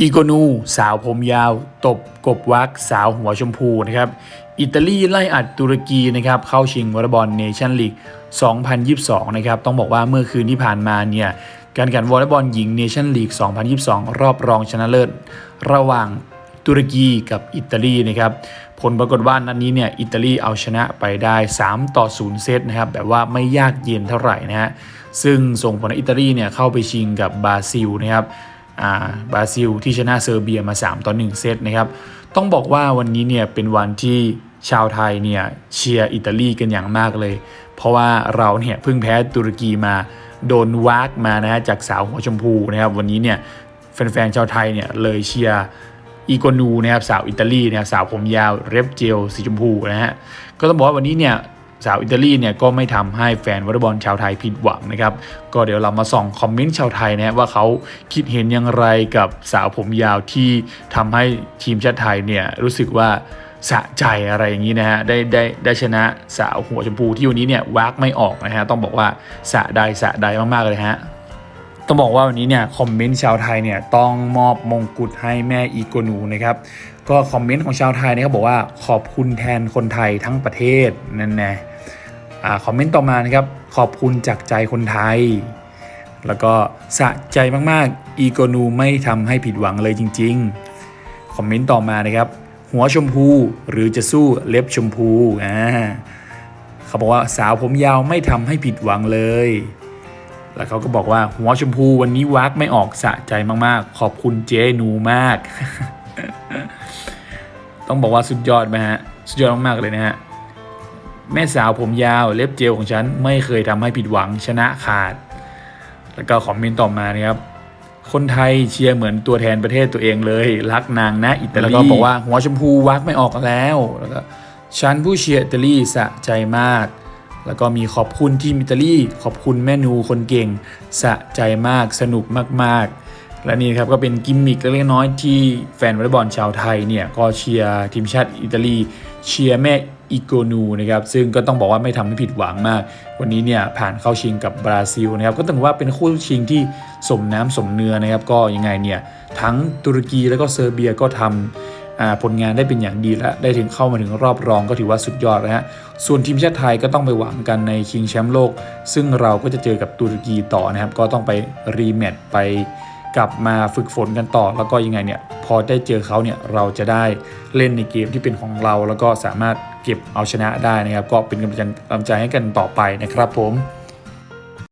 อีโกนูสาวผมยาว ตบกบวักสาวหัวชมพูนะครับอิตาลีไล่อัดตุรกีนะครับเข้าชิงวอลเลย์บอลเนชั่นลีก 2022 นะครับต้องบอกว่าเมื่อคืนที่ผ่านมาเนี่ยการแข่งวอลเลย์บอลหญิงเนชั่นลีก 2022 รอบรองชนะเลิศ ระหว่างตุรกีกับอิตาลีนะครับผลปรากฏว่านัดนนี้เนี่ยอิตาลีเอาชนะไปได้ 3 ต่อ 0 เซตนะครับแบบว่าไม่ยากเย็นเท่าไหร่นะฮะซึ่งส่งผลให้อิตาลีเนี่ยเข้าไปชิงกับบราซิลนะครับ บราซิลที่ชนะเซอร์เบียมา 3 ต่อ 1 เซตนะครับ ต้องบอกว่าวันนี้เนี่ยเป็นวันที่ชาวไทยเนี่ยเชียร์อิตาลีกันอย่างมากเลย เพราะว่าเราเนี่ยเพิ่งแพ้ตุรกีมาโดนวากมานะฮะจากสาวหัวชมพูนะครับ วันนี้เนี่ยแฟนๆชาวไทยเนี่ยเลยเชียร์อีโกนูนะครับสาวอิตาลีนะครับสาวผมยาวเรฟเจลสีชมพูนะฮะก็ต้องบอกว่าวันนี้เนี่ย สาวอิตาลีเนี่ยก็ไม่ทำให้แฟนวอลเลย์บอลชาวไทยผิดหวังนะครับ ก็เดี๋ยวเรามาส่องคอมเมนต์ชาวไทยนะว่าเขาคิดเห็นอย่างไรกับสาวผมยาวที่ทำให้ทีมชาติไทยเนี่ยรู้สึกว่าสะใจอะไรอย่างนี้นะฮะได้ได้ได้ชนะสาวหัวชมพูที่วันนี้เนี่ยวักไม่ออกนะฮะต้องบอกว่าสะใดสะใดมากๆเลยฮะ ต้องบอกว่าวันนี้เนี่ยคอมเมนต์ชาวไทยเนี่ยต้องมอบมงกุฎให้แม่อีโกนูนะครับก็คอมเมนต์ของชาวไทยนะครับบอกว่าขอบคุณแทนคนไทยทั้งประเทศนั่นแน่อ่าคอมเมนต์ต่อมานะครับขอบคุณจากใจคนไทย แล้วก็สะใจมากๆอีโกนูไม่ทำให้ผิดหวังเลยจริง ๆ คอมเมนต์ต่อมานะครับหัวชมพูหรือจะสู้เล็บชมพูอ่าเขาบอกว่าสาวผมยาวไม่ทำให้ผิดหวังเลย แล้วเขาก็บอกว่าหัวชมพูวันนี้วักไม่ออกสะใจมากๆ ขอบคุณเจ๊นูมาก ต้องบอกว่าสุดยอดไหมฮะ สุดยอดมากๆเลยนะฮะ แม่สาวผมยาวเล็บเจลของฉันไม่เคยทำให้ผิดหวังชนะขาด แล้วก็คอมเมนต์ต่อมานะครับคนไทยเชียร์เหมือนตัวแทนประเทศตัวเองเลย รักนางนะอิตาลีแล้วก็บอกว่าหัวชมพูวักไม่ออกแล้วแล้วก็ฉันผู้เชียร์อิตาลีสะใจมาก แล้วก็มีขอบคุณทีมอิตาลีขอบคุณแม่นูคนเก่ง สะใจมากสนุกมากๆ และนี่ครับก็เป็นกิมมิคเล็กน้อยที่แฟนวอลเลย์บอลชาวไทยเนี่ยก็เชียร์ทีมชาติอิตาลีเชียร์แม่อิโกนูนะครับซึ่งก็ต้องบอกว่าไม่ทำให้ผิดหวังมาก วันนี้เนี่ยผ่านเข้าชิงกับบราซิลนะครับก็ต้องว่าเป็นคู่ชิงที่สมน้ำสมเนื้อนะครับก็ยังไงเนี่ยทั้งตุรกีแล้วก็เซอร์เบียก็ทำอ่า ผลงานได้เป็นอย่างดีและได้ถึงเข้ามาถึงรอบรองก็ถือว่าสุดยอดนะฮะส่วนทีมชาติไทยก็ต้องไปหวังกันในชิงแชมป์โลก ซึ่งเราก็จะเจอกับตุรกีต่อนะครับ ก็ต้องไปรีแมตช์ไปกลับมาฝึกฝนกันต่อ แล้วก็ยังไงเนี่ยพอได้เจอเขาเนี่ยเราจะได้เล่นในเกมที่เป็นของเรา แล้วก็สามารถเก็บเอาชนะได้นะครับ ก็เป็นกำลังใจให้กันต่อไปนะครับผม